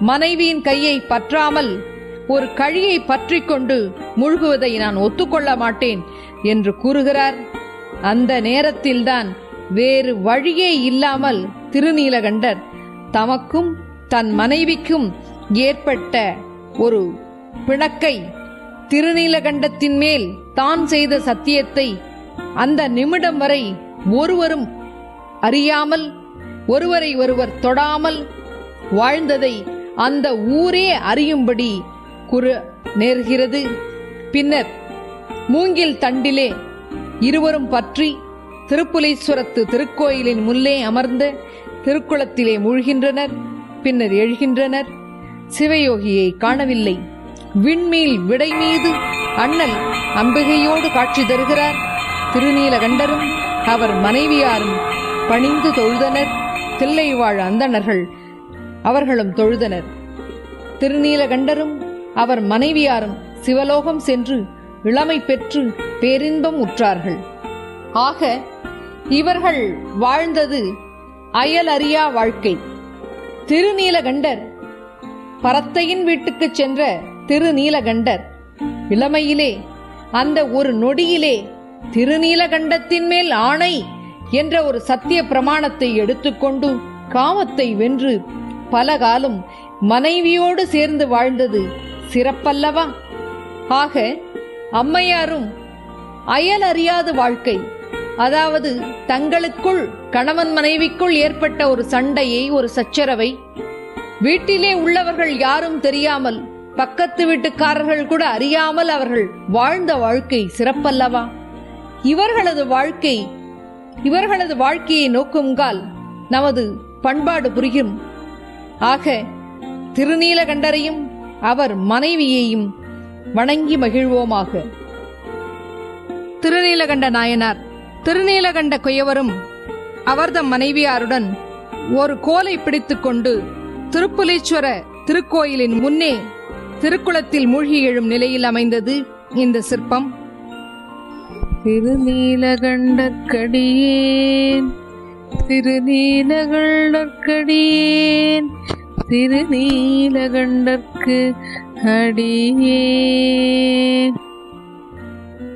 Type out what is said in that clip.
மனைவியின் கையை பற்றாமல் ஒரு கழியை பற்றி கொண்டு முழுகுவதை நான் ஒத்துக்கொள்ள மாட்டேன் என்று கூறுகிறார். அந்த நேரத்தில்தான் வேறு வழியே இல்லாமல் திருநீலகண்டர் தமக்கும் தன் மனைவிக்கும் ஏற்பட்ட ஒரு பிணக்கை திருநீலகண்டத்தின் மேல் தான் செய்த சத்தியத்தை அந்த நிமிடம் வரை ஒருவரும் அறியாமல் ஒருவரை ஒருவர் தொடாமல் வாழ்ந்ததை அந்த ஊரே அறியும்படி குறு நேர்கிறது. பின்னர் மூங்கில் தண்டிலே இருவரும் பற்றி திருப்புலீஸ்வரத்து திருக்கோயிலின் முன்னே அமர்ந்த திருக்குளத்திலே மூழ்கின்றனர். பின்னர் எழுகின்றனர். சிவயோகியை காணவில்லை. விண்மீல் விடை மீது அண்ணல் அம்பிகையோடு காட்சி தருகிறார். திருநீலகண்டரும் அவர் மனைவியாரும் பணிந்து தொழுதனர். தில்லை வாழ் அந்தணர்கள் அவர்களும் தொழுதனர். திருநீலகண்டரும் அவர் மனைவியாரும் சிவலோகம் சென்று இளமை பெற்று பேரின்பம் உற்றார்கள். ஆக இவர்கள் வாழ்ந்தது அயல் அறியா வாழ்க்கை. திருநீலகண்டர் பரத்தையின் வீட்டுக்குச் சென்ற திருநீலகண்டர் இளமையிலே அந்த ஒரு நொடியிலே திருநீலகண்டத்தின் மேல் ஆணை என்ற ஒரு சத்திய பிரமாணத்தை எடுத்துக்கொண்டு காமத்தை வென்று பல காலம் மனைவியோடு சேர்ந்து வாழ்ந்தது சிறப்பல்லவா? ஆக அம்மையாரும் அயல் அறியாத வாழ்க்கை அதாவது தங்களுக்குள் கணவன் மனைவிக்குள் ஏற்பட்ட ஒரு சண்டையை ஒரு சச்சரவை வீட்டிலே உள்ளவர்கள் யாரும் தெரியாமல் பக்கத்து வீட்டுக்காரர்கள் கூட அறியாமல் அவர்கள் வாழ்ந்த வாழ்க்கை சிறப்பல்லவா? இவர்களது வாழ்க்கை இவர்களது வாழ்க்கையை நோக்குங்கால் நமது பண்பாடு புரியும். ஆக திருநீலகண்டரையும் அவர் மனைவியையும் வணங்கி மகிழ்வோமாக. திருநீலகண்ட நாயனார் திருநீலகண்ட குயவரும் அவர்தம் மனைவியாருடன் ஒரு கோலை பிடித்துக்கொண்டு திருப்புலீஸ்வர திருக்கோயிலின் முன்னே திருக்குளத்தில் மூழ்கி எழும் நிலையில் அமைந்தது இந்த சிற்பம். திருநீலகண்டற்கடியேன் திருநீலகண்டற்கடியேன் திருநீலகண்டற்கு அடியேன்.